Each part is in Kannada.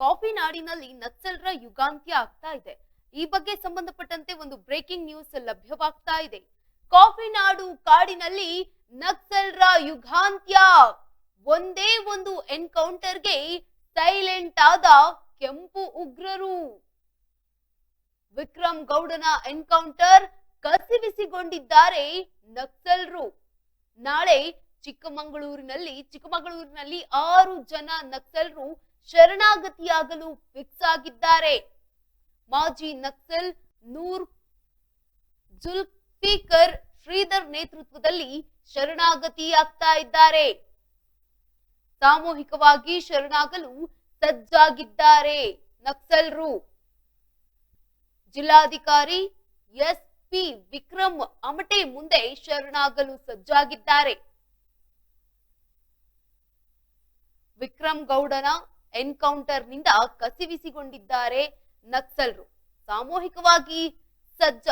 ಕಾಫಿ ನಾಡಿನಲ್ಲಿ ನಕ್ಸಲರ ಯುಗಾಂತ್ಯ ಆಗ್ತಾ ಇದೆ. ಈ ಬಗ್ಗೆ ಸಂಬಂಧಪಟ್ಟಂತೆ ಒಂದು ಬ್ರೇಕಿಂಗ್ ನ್ಯೂಸ್ ಲಭ್ಯವಾಗ್ತಾ ಇದೆ. ಕಾಫಿ ನಾಡು ಕಾಡಿನಲ್ಲಿ ನಕ್ಸಲರ ಯುಗಾಂತ್ಯ. ಒಂದೇ ಒಂದು ಎನ್ಕೌಂಟರ್ಗೆ ಸೈಲೆಂಟ್ ಆದ ಕೆಂಪು ಉಗ್ರರು. ವಿಕ್ರಮ್ ಗೌಡನ ಎನ್ಕೌಂಟರ್ ಕಸಿವಿಸಿಗೊಂಡಿದ್ದಾರೆ ನಕ್ಸಲರು. ನಾಳೆ ಚಿಕ್ಕಮಗಳೂರಿನಲ್ಲಿ ಚಿಕ್ಕಮಗಳೂರಿನಲ್ಲಿ ಆರು ಜನ ನಕ್ಸಲರು ಶರಣಾಗತಿಯಾಗಲು ಫಿಕ್ಸ್ ಆಗಿದ್ದಾರೆ ಮಾಜಿ ನಕ್ಸಲ್ ನೂರ್ ಜುಲ್ಫಿಕರ್ ಶ್ರೀಧರ್ ನೇತೃತ್ವದಲ್ಲಿ ಶರಣಾಗತಿಯಾಗ್ತಾ ಇದ್ದಾರೆ. ಸಾಮೂಹಿಕವಾಗಿ ಶರಣಾಗಲು ಸಜ್ಜಾಗಿದ್ದಾರೆ ನಕ್ಸಲ್ರು. ಜಿಲ್ಲಾಧಿಕಾರಿ ಎಸ್ ಪಿ ವಿಕ್ರಮ್ ಅಮಟೆ ಮುಂದೆ ಶರಣಾಗಲು ಸಜ್ಜಾಗಿದ್ದಾರೆ. ವಿಕ್ರಮ್ ಗೌಡನ ಎನ್ಕೌಂಟರ್ನಿಂದ ಕಸಿವಿಸಿಗೊಂಡಿದ್ದಾರೆ ನಕ್ಸಲರು. ಸಾಮೂಹಿಕವಾಗಿ ಸಜ್ಜ,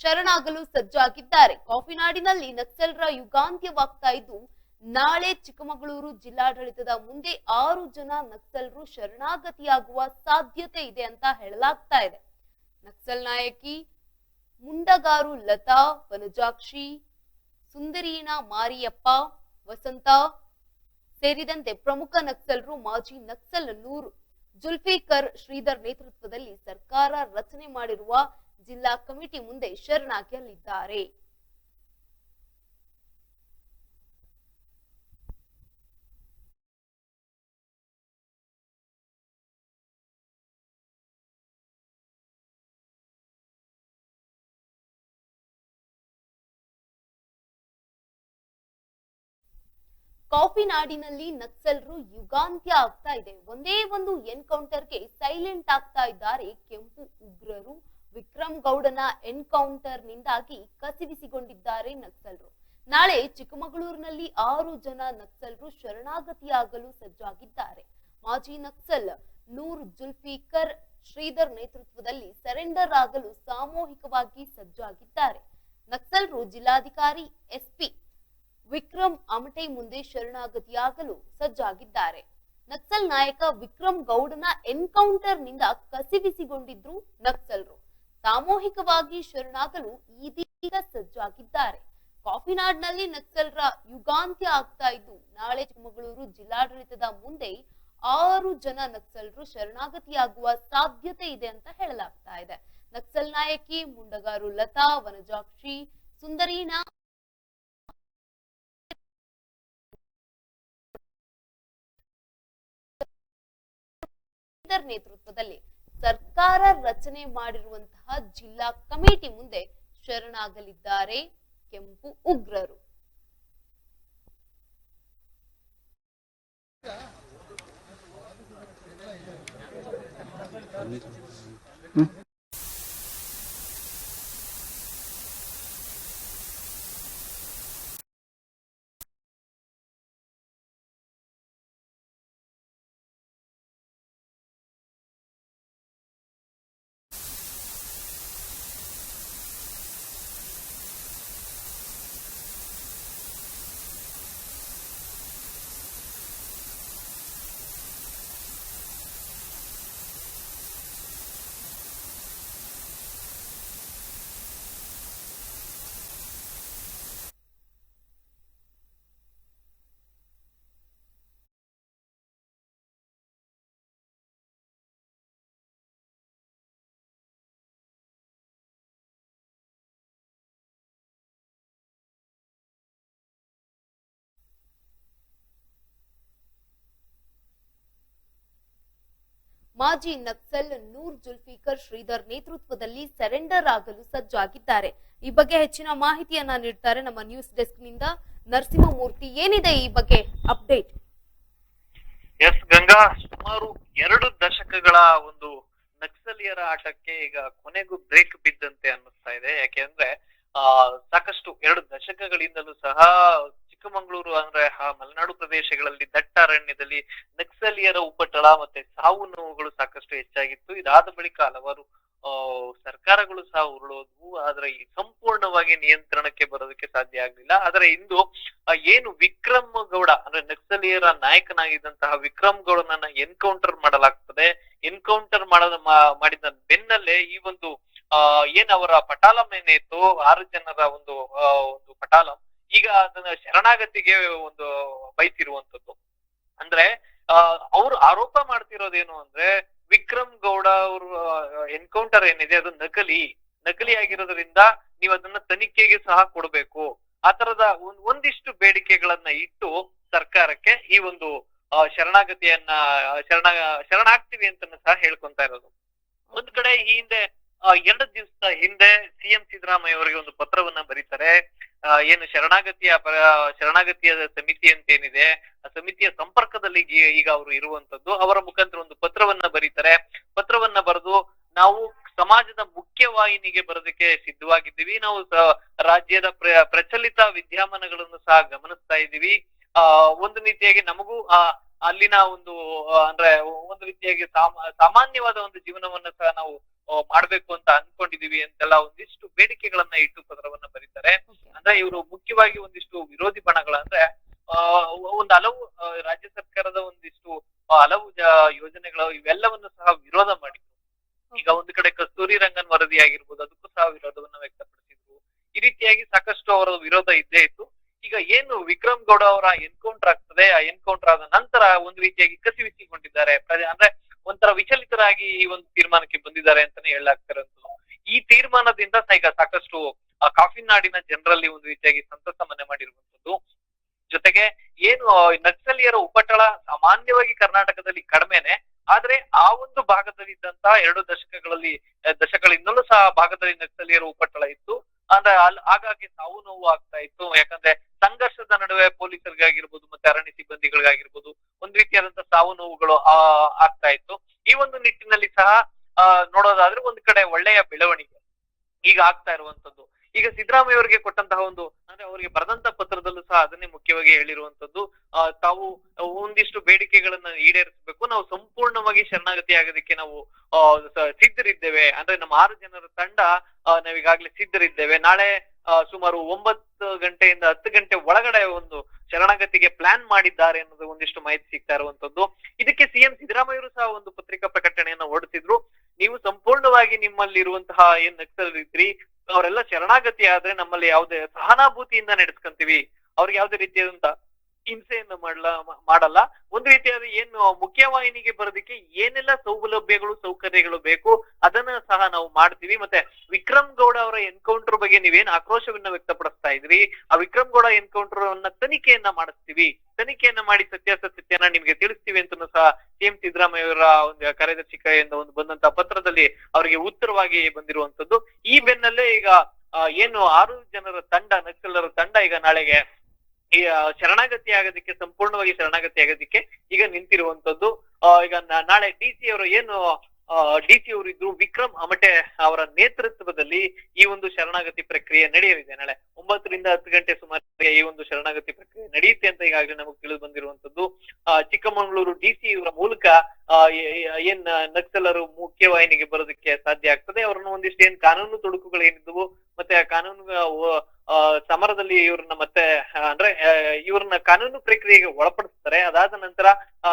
ಶರಣಾಗಲು ಸಜ್ಜಾಗಿದ್ದಾರೆ. ಕಾಫಿನಾಡಿನಲ್ಲಿ ನಕ್ಸಲರ ಯುಗಾಂತ್ಯವಾಗ್ತಾ ಇದ್ದು, ನಾಳೆ ಚಿಕ್ಕಮಗಳೂರು ಜಿಲ್ಲಾಡಳಿತದ ಮುಂದೆ ಆರು ಜನ ನಕ್ಸಲರು ಶರಣಾಗತಿಯಾಗುವ ಸಾಧ್ಯತೆ ಇದೆ ಅಂತ ಹೇಳಲಾಗ್ತಾ ಇದೆ. ನಕ್ಸಲ್ ನಾಯಕಿ ಮುಂಡಗಾರು ಲತಾ, ವನಜಾಕ್ಷಿ ಸುಂದರೀನ ಮಾರಿಯಪ್ಪ, ವಸಂತ ಸೇರಿದಂತೆ ಪ್ರಮುಖ ನಕ್ಸಲರು ಮಾಜಿ ನಕ್ಸಲ್ ನೂರು. ಜುಲ್ಫಿಕರ್ ಶ್ರೀಧರ್ ನೇತೃತ್ವದಲ್ಲಿ ಸರ್ಕಾರ ರಚನೆ ಮಾಡಿರುವ ಜಿಲ್ಲಾ ಕಮಿಟಿ ಮುಂದೆ ಶರಣಾಗಲಿದ್ದಾರೆ ಕಾಫಿ ನಾಡಿನಲ್ಲಿ ನಕ್ಸಲರು ಯುಗಾಂತ್ಯ ಆಗ್ತಾ ಇದೆ. ಒಂದೇ ಒಂದು ಎನ್ಕೌಂಟರ್ಗೆ ಸೈಲೆಂಟ್ ಆಗ್ತಾ ಇದ್ದಾರೆ ಕೆಂಪು ಉಗ್ರರು. ವಿಕ್ರಮ್ ಗೌಡನ ಎನ್ಕೌಂಟರ್ ನಿಂದಾಗಿ ಕಸಿವಿಸಿಗೊಂಡಿದ್ದಾರೆ ನಕ್ಸಲ್ರು. ನಾಳೆ ಚಿಕ್ಕಮಗಳೂರಿನಲ್ಲಿ ಆರು ಜನ ನಕ್ಸಲರು ಶರಣಾಗತಿಯಾಗಲು ಸಜ್ಜಾಗಿದ್ದಾರೆ. ಮಾಜಿ ನಕ್ಸಲ್ ನೂರ್ ಜುಲ್ಫಿಕರ್ ಶ್ರೀಧರ್ ನೇತೃತ್ವದಲ್ಲಿ ಸರೆಂಡರ್ ಆಗಲು ಸಾಮೂಹಿಕವಾಗಿ ಸಜ್ಜಾಗಿದ್ದಾರೆ. ನಕ್ಸಲ್ರು ಜಿಲ್ಲಾಧಿಕಾರಿ, ಎಸ್ಪಿ ವಿಕ್ರಮ್ ಅಮಟೆ ಮುಂದೆ ಶರಣಾಗತಿಯಾಗಲು ಸಜ್ಜಾಗಿದ್ದಾರೆ. ನಕ್ಸಲ್ ನಾಯಕ ವಿಕ್ರಮ್ ಗೌಡನ ಎನ್ಕೌಂಟರ್ನಿಂದ ಕಸಿವಿಸಿಗೊಂಡಿದ್ರು ನಕ್ಸಲ್ರು. ಸಾಮೂಹಿಕವಾಗಿ ಶರಣಾಗಲು ಇದೀಗ ಸಜ್ಜಾಗಿದ್ದಾರೆ. ಕಾಫಿನಾಡ್ನಲ್ಲಿ ನಕ್ಸಲ್ರ ಯುಗಾಂತ್ಯ ಆಗ್ತಾ ಇದ್ದು, ನಾಳೆ ಚಿಕ್ಕಮಗಳೂರು ಜಿಲ್ಲಾಡಳಿತದ ಮುಂದೆ ಆರು ಜನ ನಕ್ಸಲ್ರು ಶರಣಾಗತಿಯಾಗುವ ಸಾಧ್ಯತೆ ಇದೆ ಅಂತ ಹೇಳಲಾಗ್ತಾ ಇದೆ. ನಕ್ಸಲ್ ನಾಯಕಿ, ಮುಂಡಗಾರು ಲತಾ, ವನಜಾಕ್ಷಿ, ಸುಂದರೀನಾ ಶ್ರೀಧರ್ ನೇತೃತ್ವದಲ್ಲಿ ಸರ್ಕಾರ ರಚನೆ ಮಾಡಿರುವಂತಹ ಜಿಲ್ಲಾ ಕಮಿಟಿ ಮುಂದೆ ಶರಣಾಗಲಿದ್ದಾರೆ ಕೆಂಪು ಉಗ್ರರು. ಮಾಜಿ ನಕ್ಸಲ್ ನೂರ್ ಜುಲ್ಫಿಕರ್ ಶ್ರೀಧರ್ ನೇತೃತ್ವದಲ್ಲಿ ಸರೆಂಡರ್ ಆಗಲು ಸಜ್ಜಾಗಿದ್ದಾರೆ. ಈ ಬಗ್ಗೆ ಹೆಚ್ಚಿನ ಮಾಹಿತಿಯನ್ನ ನೀಡ್ತಾರೆ ನಮ್ಮ ನ್ಯೂಸ್ ಡೆಸ್ಕ್ನಿಂದ ನರಸಿಂಹಮೂರ್ತಿ. ಏನಿದೆ ಈ ಬಗ್ಗೆ ಅಪ್ಡೇಟ್? ಎಸ್ ಗಂಗಾ, ಸುಮಾರು ಎರಡು ದಶಕಗಳ ಒಂದು ನಕ್ಸಲಿಯರ ಆಟಕ್ಕೆ ಈಗ ಕೊನೆಗೂ ಬ್ರೇಕ್ ಬಿದ್ದಂತೆ ಅನ್ನಿಸ್ತಾ ಇದೆ. ಯಾಕೆಂದ್ರೆ ಆ, ಸಾಕಷ್ಟು ಎರಡು ದಶಕಗಳಿಂದಲೂ ಸಹ ಚಿಕ್ಕಮಗಳೂರು ಅಂದ್ರೆ ಆ ಮಲೆನಾಡು ಪ್ರದೇಶಗಳಲ್ಲಿ ದಟ್ಟ ಅರಣ್ಯದಲ್ಲಿ ನಕ್ಸಲಿಯರ ಉಪಟಳ ಮತ್ತೆ ಸಾವು ನೋವುಗಳು ಸಾಕಷ್ಟು ಹೆಚ್ಚಾಗಿತ್ತು. ಇದಾದ ಬಳಿಕ ಹಲವಾರು ಸರ್ಕಾರಗಳು ಸಹ ಉರುಳೋದ್ವು. ಆದ್ರೆ ಸಂಪೂರ್ಣವಾಗಿ ನಿಯಂತ್ರಣಕ್ಕೆ ಬರೋದಕ್ಕೆ ಸಾಧ್ಯ ಆಗ್ಲಿಲ್ಲ. ಆದ್ರೆ ಇಂದು ಏನು ವಿಕ್ರಮ್ ಗೌಡ ಅಂದ್ರೆ ನಕ್ಸಲೀಯರ ನಾಯಕನಾಗಿದ್ದಂತಹ ವಿಕ್ರಮ್ ಗೌಡನನ್ನ ಎನ್ಕೌಂಟರ್ ಮಾಡಲಾಗ್ತದೆ. ಎನ್ಕೌಂಟರ್ ಮಾಡದ ಮಾಡಿದ ಬೆನ್ನಲ್ಲೇ ಈ ಒಂದು ಏನ್ ಅವರ ಪಟಾಲಂ ಏನಿತ್ತು ಆರು ಜನರ ಒಂದು ಒಂದು ಪಟಾಲಂ ಈಗ ಅದನ್ನ ಶರಣಾಗತಿಗೆ ಒಂದು ಬೈತಿರುವಂತದ್ದು ಅಂದ್ರೆ ಅವರು ಆರೋಪ ಮಾಡ್ತಿರೋದೇನು ಅಂದ್ರೆ, ವಿಕ್ರಮ್ ಗೌಡ ಅವ್ರ ಎನ್ಕೌಂಟರ್ ಏನಿದೆ ಅದು ನಕಲಿ. ನಕಲಿ ಆಗಿರೋದ್ರಿಂದ ನೀವು ಅದನ್ನ ತನಿಖೆಗೆ ಸಹ ಕೊಡ್ಬೇಕು. ಆ ತರದ ಒಂದ್- ಒಂದಿಷ್ಟು ಬೇಡಿಕೆಗಳನ್ನ ಇಟ್ಟು ಸರ್ಕಾರಕ್ಕೆ ಈ ಒಂದು ಶರಣಾಗತಿಯನ್ನ, ಶರಣ, ಶರಣಾಗ್ತೀವಿ ಅಂತ ಸಹ ಹೇಳ್ಕೊಂತ ಇರೋದು. ಒಂದ್ ಕಡೆ ಈ ಹಿಂದೆ ಎರಡು ದಿವಸದ ಹಿಂದೆ ಸಿಎಂ ಸಿದ್ದರಾಮಯ್ಯ ಅವರಿಗೆ ಒಂದು ಪತ್ರವನ್ನ ಬರೀತಾರೆ. ಏನು ಶರಣಾಗತಿಯ ಶರಣಾಗತಿಯ ಸಮಿತಿ ಅಂತ ಏನಿದೆ ಆ ಸಮಿತಿಯ ಸಂಪರ್ಕದಲ್ಲಿ ಈಗ- ಅವರು ಇರುವಂತದ್ದು, ಅವರ ಮುಖಾಂತರ ಒಂದು ಪತ್ರವನ್ನ ಬರೀತಾರೆ. ಪತ್ರವನ್ನ ಬರೆದು ನಾವು ಸಮಾಜದ ಮುಖ್ಯವಾಹಿನಿಗೆ ಬರೋದಕ್ಕೆ ಸಿದ್ಧವಾಗಿದ್ದೀವಿ. ನಾವು ರಾಜ್ಯದ ಪ್ರ, ಪ್ರಚಲಿತ ವಿದ್ಯಮಾನಗಳನ್ನು ಸಹ ಗಮನಿಸ್ತಾ ಇದ್ದೀವಿ. ಆ, ಒಂದು ರೀತಿಯಾಗಿ ನಮಗೂ ಆ, ಅಲ್ಲಿನ ಒಂದು, ಅಂದ್ರೆ ಒಂದು ರೀತಿಯಾಗಿ ಸಾಮ- ಸಾಮಾನ್ಯವಾದ ಒಂದು ಜೀವನವನ್ನ ಸಹ ನಾವು ಮಾಡ್ಬೇಕು ಅಂತ ಅನ್ಕೊಂಡಿದೀವಿ ಅಂತೆಲ್ಲ ಒಂದಿಷ್ಟು ಬೇಡಿಕೆಗಳನ್ನ ಇಟ್ಟು ಪತ್ರವನ್ನ ಬರೀತಾರೆ. ಅಂದ್ರೆ ಇವರು ಮುಖ್ಯವಾಗಿ ಒಂದಿಷ್ಟು ವಿರೋಧಿ ಬಣಗಳ ಅಂದ್ರೆ ಆ ಒಂದು ಹಲವು ರಾಜ್ಯ ಸರ್ಕಾರದ ಒಂದಿಷ್ಟು ಹಲವು ಯೋಜನೆಗಳು ಇವೆಲ್ಲವನ್ನು ಸಹ ವಿರೋಧ ಮಾಡಿದ್ರು. ಈಗ ಒಂದು ಕಡೆ ಕಸ್ತೂರಿ ರಂಗನ್ ವರದಿ ಆಗಿರ್ಬೋದು ಅದಕ್ಕೂ ಸಹ ವಿರೋಧವನ್ನ ವ್ಯಕ್ತಪಡಿಸಿದ್ರು. ಈ ರೀತಿಯಾಗಿ ಸಾಕಷ್ಟು ಅವರ ವಿರೋಧ ಇದ್ದೇ ಇತ್ತು. ಈಗ ಏನು ವಿಕ್ರಮ್ ಗೌಡ ಅವರ ಎನ್ಕೌಂಟರ್ ಆಗ್ತದೆ ಆ ಎನ್ಕೌಂಟರ್ ಆದ ನಂತರ ಒಂದು ರೀತಿಯಾಗಿ ಕಸಿವಿಸಿಕೊಂಡಿದ್ದಾರೆ. ಅಂದ್ರೆ ಒಂಥರ ಈ ಒಂದು ತೀರ್ಮಾನಕ್ಕೆ ಬಂದಿದ್ದಾರೆ ಅಂತಾನೆ ಹೇಳಲಾಗ್ತಿರೋದು ಈ ತೀರ್ಮಾನದಿಂದ ಈಗ ಸಾಕಷ್ಟು ಕಾಫಿ ನಾಡಿನ ಜನರಲ್ಲಿ ಒಂದು ರೀತಿಯಾಗಿ ಸಂತಸ ಮನೆ ಮಾಡಿರುವಂತದ್ದು ಜೊತೆಗೆ ಏನು ನಕ್ಸಲೀಯರ ಉಪಟಳ ಸಾಮಾನ್ಯವಾಗಿ ಕರ್ನಾಟಕದಲ್ಲಿ ಕಡಿಮೆನೆ, ಆದ್ರೆ ಆ ಒಂದು ಭಾಗದಲ್ಲಿ ಇದ್ದಂತ ಎರಡು ದಶಕಗಳಲ್ಲಿ ದಶಕಗಳಿಂದಲೂ ಸಹ ಭಾಗದಲ್ಲಿ ನಕ್ಸಲೀಯರ ಉಪಟಳ ಇತ್ತು. ಅಂದ್ರೆ ಅಲ್ಲಿ ಹಾಗಾಗಿ ಸಾವು ನೋವು ಆಗ್ತಾ ಇತ್ತು. ಯಾಕಂದ್ರೆ ಸಂಘರ್ಷದ ನಡುವೆ ಪೊಲೀಸರಿಗಾಗಿರ್ಬೋದು ಮತ್ತೆ ಅರಣ್ಯ ಸಿಬ್ಬಂದಿಗಳಿಗಾಗಿರ್ಬೋದು, ಒಂದ್ ರೀತಿಯಾದಂತಹ ಸಾವು ನೋವುಗಳು ಆ ಆಗ್ತಾ ಇತ್ತು ಈ ಒಂದು ನಿಟ್ಟಿನಲ್ಲಿ ಸಹ ಆ ನೋಡೋದಾದ್ರೆ ಒಂದ್ ಕಡೆ ಒಳ್ಳೆಯ ಬೆಳವಣಿಗೆ ಈಗ ಆಗ್ತಾ ಇರುವಂತದ್ದು. ಈಗ ಸಿದ್ದರಾಮಯ್ಯ ಅವರಿಗೆ ಕೊಟ್ಟಂತಹ ಒಂದು, ಅಂದ್ರೆ ಅವರಿಗೆ ಬರೆದಂತ ಪತ್ರದಲ್ಲೂ ಸಹ ಅದನ್ನೇ ಮುಖ್ಯವಾಗಿ ಹೇಳಿರುವಂತದ್ದು ತಾವು ಒಂದಿಷ್ಟು ಬೇಡಿಕೆಗಳನ್ನ ಈಡೇರಿಸಬೇಕು, ನಾವು ಸಂಪೂರ್ಣವಾಗಿ ಶರಣಾಗತಿ ಆಗೋದಕ್ಕೆ ನಾವು ಸಿದ್ಧರಿದ್ದೇವೆ. ಅಂದ್ರೆ ನಮ್ಮ ಆರು ಜನರ ತಂಡ ನಾವೀಗಾಗ್ಲೇ ಸಿದ್ಧರಿದ್ದೇವೆ. ನಾಳೆ ಸುಮಾರು ಒಂಬತ್ತು ಗಂಟೆಯಿಂದ ಹತ್ತು ಗಂಟೆ ಒಳಗಡೆ ಒಂದು ಶರಣಾಗತಿಗೆ ಪ್ಲಾನ್ ಮಾಡಿದ್ದಾರೆ ಅನ್ನೋದು ಒಂದಿಷ್ಟು ಮಾಹಿತಿ ಸಿಗ್ತಾ ಇರುವಂತದ್ದು. ಇದಕ್ಕೆ ಸಿಎಂ ಸಿದ್ದರಾಮಯ್ಯರು ಸಹ ಒಂದು ಪತ್ರಿಕಾ ಪ್ರಕಟಣೆಯನ್ನ ಹೊರಡಿಸಿದ್ರು. ನೀವು ಸಂಪೂರ್ಣವಾಗಿ ನಿಮ್ಮಲ್ಲಿ ಇರುವಂತಹ ಏನ್ ನಕ್ಸಲರಿದ್ರಿ ಅವರೆಲ್ಲ ಶರಣಾಗತಿ ಆದ್ರೆ ನಮ್ಮಲ್ಲಿ ಯಾವ್ದೇ ಸಹಾನುಭೂತಿಯಿಂದ ನಡೆಸ್ಕೊಂತೀವಿ. ಅವ್ರಿಗೆ ಯಾವ್ದೇ ರೀತಿಯಾದಂತ ಹಿಂಸೆಯನ್ನು ಮಾಡಲ್ಲ ಮಾಡಲ್ಲ. ಒಂದು ರೀತಿಯಾದ ಏನು ಮುಖ್ಯವಾಹಿನಿಗೆ ಬರೋದಕ್ಕೆ ಏನೆಲ್ಲ ಸೌಲಭ್ಯಗಳು, ಸೌಕರ್ಯಗಳು ಬೇಕು, ಅದನ್ನ ಸಹ ನಾವು ಮಾಡ್ತೀವಿ. ಮತ್ತೆ ವಿಕ್ರಮ್ ಗೌಡ ಅವರ ಎನ್ಕೌಂಟರ್ ಬಗ್ಗೆ ನೀವೇನು ಆಕ್ರೋಶವನ್ನ ವ್ಯಕ್ತಪಡಿಸ್ತಾ ಇದ್ರಿ ಆ ವಿಕ್ರಮ್ ಗೌಡ ಎನ್ಕೌಂಟರ್ ಅನ್ನ ತನಿಖೆಯನ್ನ ಮಾಡಿಸ್ತೀವಿ. ತನಿಖೆಯನ್ನ ಮಾಡಿ ಸತ್ಯಾಸತ್ಯತೆಯನ್ನ ನಿಮ್ಗೆ ತಿಳಿಸ್ತೀವಿ ಅಂತ ಸಹ ಸಿಎಂ ಸಿದ್ದರಾಮಯ್ಯ ಅವರ ಒಂದು ಕಾರ್ಯದರ್ಶಿ ಕೈಯಿಂದ ಒಂದು ಬಂದಂತ ಪತ್ರದಲ್ಲಿ ಅವರಿಗೆ ಉತ್ತರವಾಗಿ ಬಂದಿರುವಂತದ್ದು. ಈ ಬೆನ್ನಲ್ಲೇ ಈಗ ಏನು ಆರು ಜನರ ತಂಡ, ನಕ್ಸಲರ ತಂಡ ಈಗ ನಾಳೆಗೆ ಈ ಶರಣಾಗತಿ ಆಗೋದಕ್ಕೆ, ಸಂಪೂರ್ಣವಾಗಿ ಶರಣಾಗತಿ ಆಗೋದಕ್ಕೆ ಈಗ ನಿಂತಿರುವಂತದ್ದು ಈಗ ನಾಳೆ ಡಿ ಸಿ ಅವರು ಏನು ಡಿ ಸಿ ಅವರು ಇದ್ರು, ವಿಕ್ರಮ್ ಅಮಟೆ ಅವರ ನೇತೃತ್ವದಲ್ಲಿ ಈ ಒಂದು ಶರಣಾಗತಿ ಪ್ರಕ್ರಿಯೆ ನಡೆಯಲಿದೆ. ನಾಳೆ ಒಂಬತ್ತರಿಂದ ಹತ್ತು ಗಂಟೆ ಸುಮಾರಿಗೆ ಈ ಒಂದು ಶರಣಾಗತಿ ಪ್ರಕ್ರಿಯೆ ನಡೆಯುತ್ತೆ ಅಂತ ಈಗಾಗಲೇ ನಮಗೆ ತಿಳಿದು ಬಂದಿರುವಂತದ್ದು ಚಿಕ್ಕಮಗಳೂರು ಡಿ ಸಿ ಇವರ ಮೂಲಕ ಏನ್ ನಕ್ಸಲರು ಮುಖ್ಯವಾಹಿನಿಗೆ ಬರೋದಕ್ಕೆ ಸಾಧ್ಯ ಆಗ್ತದೆ? ಅವ್ರನ್ನ ಒಂದಿಷ್ಟು ಏನ್ ಕಾನೂನು ತೊಡಕುಗಳು ಏನಿದ್ವು, ಮತ್ತೆ ಆ ಕಾನೂನು ಸಮರದಲ್ಲಿ ಇವ್ರನ್ನ ಮತ್ತೆ ಅಂದ್ರೆ ಇವ್ರನ್ನ ಕಾನೂನು ಪ್ರಕ್ರಿಯೆಗೆ ಒಳಪಡಿಸ್ತಾರೆ. ಅದಾದ ನಂತರ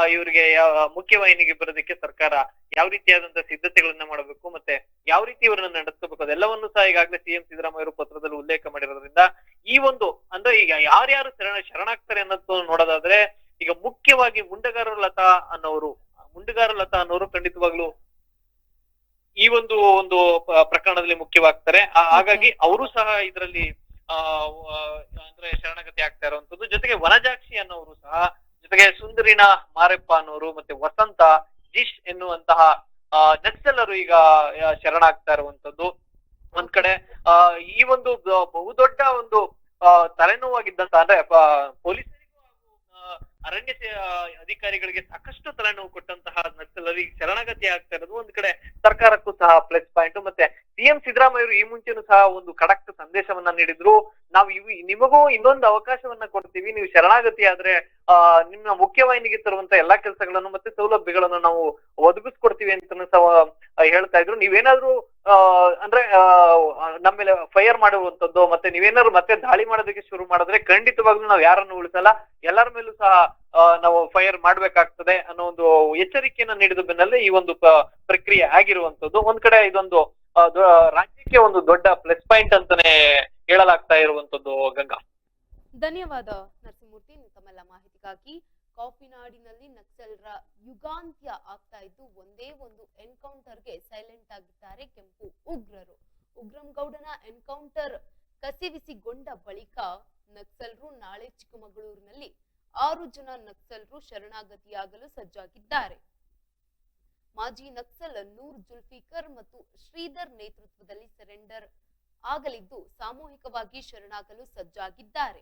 ಇವರಿಗೆ ಇವ್ರಿಗೆ ಯಾವ- ಮುಖ್ಯವಾಹಿನಿಗೆ ಬರೋದಕ್ಕೆ ಸರ್ಕಾರ ಯಾವ ರೀತಿಯಾದಂತಹ ಸಿದ್ಧತೆಗಳನ್ನ ಮಾಡಬೇಕು, ಮತ್ತೆ ಯಾವ ರೀತಿ ಇವರನ್ನ ನಡೆಸಬೇಕು ಅದೆಲ್ಲವನ್ನು ಸಹ ಈಗಾಗಲೇ ಸಿಎಂ ಸಿದ್ದರಾಮಯ್ಯ ಪತ್ರದಲ್ಲಿ ಉಲ್ಲೇಖ ಮಾಡಿರೋದ್ರಿಂದ, ಈ ಒಂದು, ಅಂದ್ರೆ ಈಗ ಯಾರ್ಯಾರು ಶರಣ, ಶರಣಾಗ್ತಾರೆ ಅನ್ನೋದು ನೋಡೋದಾದ್ರೆ, ಈಗ ಮುಖ್ಯವಾಗಿ ಮುಂಡಗಾರರು ಲತಾ ಅನ್ನೋರು ಮುಂಡಗಾರ ಲತಾ ಅನ್ನೋರು ಖಂಡಿತವಾಗ್ಲು ಈ ಒಂದು ಒಂದು ಪ್ರಕರಣದಲ್ಲಿ ಮುಖ್ಯವಾಗ್ತಾರೆ. ಹಾಗಾಗಿ ಅವರು ಸಹ ಇದರಲ್ಲಿ ಅಂದ್ರೆ ಶರಣಗತಿ ಆಗ್ತಾ ಇರುವಂತದ್ದು ಜೊತೆಗೆ ವನಜಾಕ್ಷಿ ಅನ್ನೋರು ಸಹ ಜೊತೆಗೆ ಸುಂದರಿನ ಮಾರೆಪ್ಪ ಅನ್ನೋರು ಮತ್ತೆ ವಸಂತ ಜಿಶ್ ಎನ್ನುವಂತಹ ನಕ್ಸಲರು ಈಗ ಶರಣ ಶರಣಾಗ್ತಾ ಇರುವಂತದ್ದು ಒಂದ್ ಕಡೆ ಈ ಒಂದು ಬಹುದೊಡ್ಡ ಒಂದು ತಲೆನೋವಾಗಿದ್ದಂತ ಅಂದ್ರೆ ಪ- ಪೊಲೀಸರಿಗೂ ಹಾಗೂ ಆ, ಅರಣ್ಯ ಅಧಿಕಾರಿಗಳಿಗೆ ಸಾಕಷ್ಟು ತಲೆನೋವು ಕೊಟ್ಟಂತಹ ನಕ್ಸಲರಿಗೆ ಶರಣಾಗತಿ ಆಗ್ತಾ ಇರೋದು. ಒಂದ್ ಕಡೆ ಸರ್ಕಾರಕ್ಕೂ ಸಹ ಪ್ಲಸ್ ಪಾಯಿಂಟ್ ಮತ್ತೆ ಸಿಎಂ ಸಿದ್ದರಾಮಯ್ಯರು ಈ ಮುಂಚೆನೂ ಸಹ ಒಂದು ಖಡಕ್ ಸಂದೇಶವನ್ನ ನೀಡಿದ್ರು. ನಾವು ಇವು ನಿಮಗೂ ಇನ್ನೊಂದು ಅವಕಾಶವನ್ನ ಕೊಡ್ತೀವಿ. ನೀವು ಶರಣಾಗತಿ ಆದ್ರೆ, ಆ, ನಿಮ್ಮ ಮುಖ್ಯವಾಹಿನಿಗೆ ತರುವಂತ ಎಲ್ಲಾ ಕೆಲಸಗಳನ್ನು ಮತ್ತೆ ಸೌಲಭ್ಯಗಳನ್ನು ನಾವು ಒದಗಿಸ್ಕೊಡ್ತೀವಿ ಅಂತ ಸಹ ಹೇಳ್ತಾ ಇದ್ರು. ನೀವೇನಾದ್ರೂ ಅಂದ್ರೆ ನಮ್ಮ ಮೇಲೆ ಫೈರ್ ಮಾಡುವಂತದ್ದು ಮತ್ತೆ ನೀವೇನಾದ್ರು ಮತ್ತೆ ದಾಳಿ ಮಾಡೋದಕ್ಕೆ ಶುರು ಮಾಡಿದ್ರೆ ಖಂಡಿತವಾಗ್ಲೂ ನಾವು ಯಾರನ್ನು ಉಳಿಸಲ್ಲ. ಎಲ್ಲರ ಮೇಲೂ ಸಹ ನಾವು ಫೈರ್ ಮಾಡ್ಬೇಕಾಗ್ತದೆ ಅನ್ನೋ ಒಂದು ಎಚ್ಚರಿಕೆಯನ್ನ ನೀಡಿದ ಬೆನ್ನಲ್ಲೇ ಈ ಒಂದು ಪ್ರಕ್ರಿಯೆ ಆಗಿರುವಂತದ್ದು ಒಂದ್ ಕಡೆ ಇದೊಂದು ರಾಜ್ಯಕ್ಕೆ ಒಂದು ದೊಡ್ಡ ಪ್ಲಸ್ ಪಾಯಿಂಟ್ ಅಂತಾನೆ ಹೇಳಲಾಗ್ತಾ ಇರುವಂತದ್ದು ಗಂಗಾ. ಧನ್ಯವಾದ ನರಸಿಂಹಮೂರ್ತಿ ತಮ್ಮೆಲ್ಲ ಮಾಹಿತಿಗಾಗಿ ಕಾಫಿನಾಡಿನಲ್ಲಿ ನಕ್ಸಲರ ಯುಗಾಂತ್ಯ ಆಗ್ತಾ ಇದ್ದು, ಒಂದೇ ಒಂದು ಎನ್ಕೌಂಟರ್ಗೆ ಸೈಲೆಂಟ್ ಆಗಿದ್ದಾರೆ ಕೆಂಪು ಉಗ್ರರು. ಉಗ್ರಂ ಗೌಡನ ಎನ್ಕೌಂಟರ್ ಕಸಿವಿಸಿಗೊಂಡ ಬಳಿಕ ನಕ್ಸಲ್ರು ನಾಳೆ ಚಿಕ್ಕಮಗಳೂರಿನಲ್ಲಿ ಆರು ಜನ ನಕ್ಸಲ್ರು ಶರಣಾಗತಿಯಾಗಲು ಸಜ್ಜಾಗಿದ್ದಾರೆ. ಮಾಜಿ ನಕ್ಸಲ್ ನೂರ್ ಜುಲ್ಫಿಕರ್ ಮತ್ತು ಶ್ರೀಧರ್ ನೇತೃತ್ವದಲ್ಲಿ ಸರೆಂಡರ್ ಆಗಲಿದ್ದು ಸಾಮೂಹಿಕವಾಗಿ ಶರಣಾಗಲು ಸಜ್ಜಾಗಿದ್ದಾರೆ.